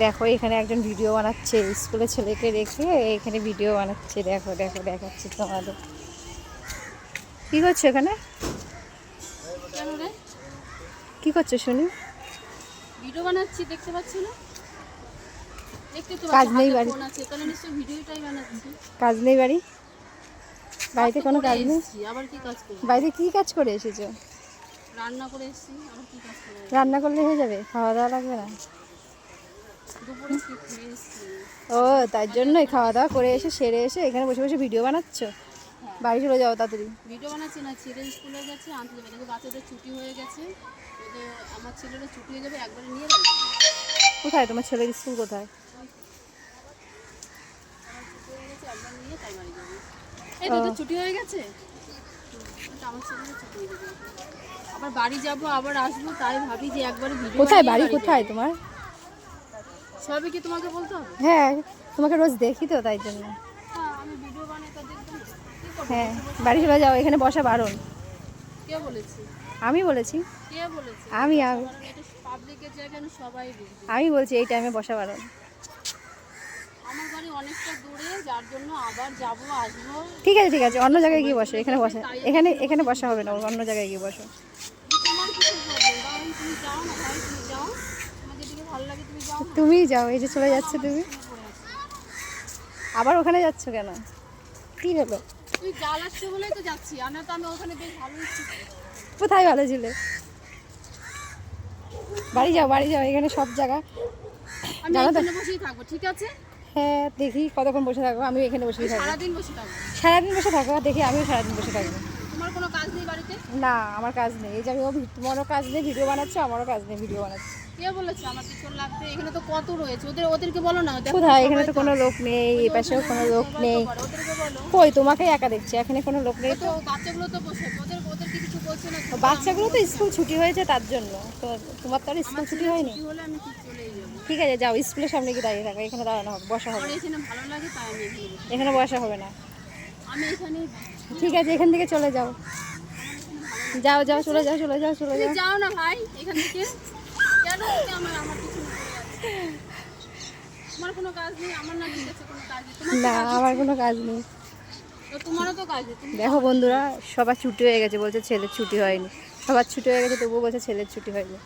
দেখো এখানে একজন ভিডিও বানাচ্ছে স্কুলের ছেলেকে রেখে এখানে ভিডিও বানাচ্ছে। দেখো দেখো দেখাচ্ছে তোমাদের। কি করছ এখানে? কি করছ শুনি ভিডিও বানাচ্ছি দেখতে পাচ্ছ না? কাজ নেই বাড়ি। কাজ নেই বাড়িতে কোনো কাজ নেই? আবার কি কাজ করব? বাড়িতে কি কাজ করে এসেছ? রান্না করে এসেছি আবার কি কাজ রান্না করলে হয়ে যাবে খাওয়া দাওয়া লাগবে না দুপুরে কি খেয়ে এসেছি ও তার জন্যই খাওয়া দাওয়া করে এসে সেরে এসে এখানে বসে বসে ভিডিও বানাচ্ছো? বাড়ি চলে যাও তাড়াতাড়ি। ভিডিও বানাচ্ছি না ছেলে স্কুলে গেছে আনতে যাবে। দেখো বাচ্চাদের ছুটি হয়ে গেছে। আমার ছেলেরা ছুটি হয়ে যাবে একবারে নিয়ে যাবে। কোথায়? তোমার ছেলের স্কুল কোথায়? হয়ে এই তো ছুটি হয়ে গেছে? আমার ছেলেরা ছুটি হয়ে যাবে আবার বাড়ি যাব আবার আসব তাই ভাবি যে একবারে ভিডিও কোথায়? বাড়ি কোথায় তোমার? সবই কি তোমাকে বলতে হবে? হ্যাঁ তোমাকে রোজ দেখি তো তাই জন্য। হ্যাঁ আমি ভিডিও বানাই হ্যাঁ বাড়ি চলে যাও এখানে বসা বারণ। কে বলেছে? আমি বলেছি। কে বলেছে? আমি আমি। পাবলিকের জায়গা সবাই আমি বলছি এই টাইমে বসা বারণ। আমার বাড়ি অনেকটা দূরে যার জন্য আবার যাব আসব। ঠিক আছে ঠিক আছে অন্য জায়গায় গিয়ে বসো এখানে বসে এখানে এখানে বসা হবে না অন্য জায়গায় গিয়ে বসো। তোমার কিছু প্রবলেম তুমি যাও না ভাই তুমি যাও এই যে চলে যাচ্ছে তুমি। আবার ওখানে যাচ্ছ কেন? কি হলো? কোথায় ভালো ছিলে? বাড়ি যাও বাড়ি যাও এখানে সব জায়গা। থাকব ঠিক আছে? হ্যাঁ দেখি কতক্ষণ বসে থাকব আমি এখানে থাকব। সারাদিন বসে থাকব। সারাদিন বসে থাকো দেখি আমিও সারাদিন বসে থাকব। তোমার কোনো কাজ নেই বাড়িতে? না আমার কাজ নেই এই যে আমি ও তোমারও কাজ নেই ভিডিও বানাচ্ছো আমারও কাজ নেই ভিডিও বানাচ্ছি। কে বলেছে আমার পিছন লাগবে এখানে তো কত রয়েছে? ওদের ওদেরকে বলো না কোথায়? এখানে তো কোনো লোক নেই এই পাশেও কোনো লোক নেই। কই তোমাকে একা দেখছি এখানে কোনো লোক নেই তো? বাচ্চাগুলো তো বসে ওদের ওদেরকে কিছু বলছে না? বাচ্চাগুলো তো স্কুল ছুটি হয়েছে তার জন্য। তো তোমার তো আর স্কুল ছুটি হয়নি? ঠিক আছে যাও স্কুলের সামনে গিয়ে দাঁড়িয়ে থাকো এখানে দাঁড়ানো হবে বসা হবে। এখানে ভালো লাগে তাই আমি এখানে বসা হবে না। আমি এখানে ঠিক আছে এখান থেকে চলে যাও। যাও যাও চলে যাও চলে যাও চলে যাও। যাও না ভাই এখান থেকে। না ঠিক আছে কোনো কাজ। নেই তোমার না আমার কোনো কাজ নেই। দেখো বন্ধুরা সবার ছুটি হয়ে গেছে বলছে ছেলের ছুটি হয়নি। সবার ছুটি হয়ে গেছে তবুও বলছে ছেলের ছুটি হয়নি।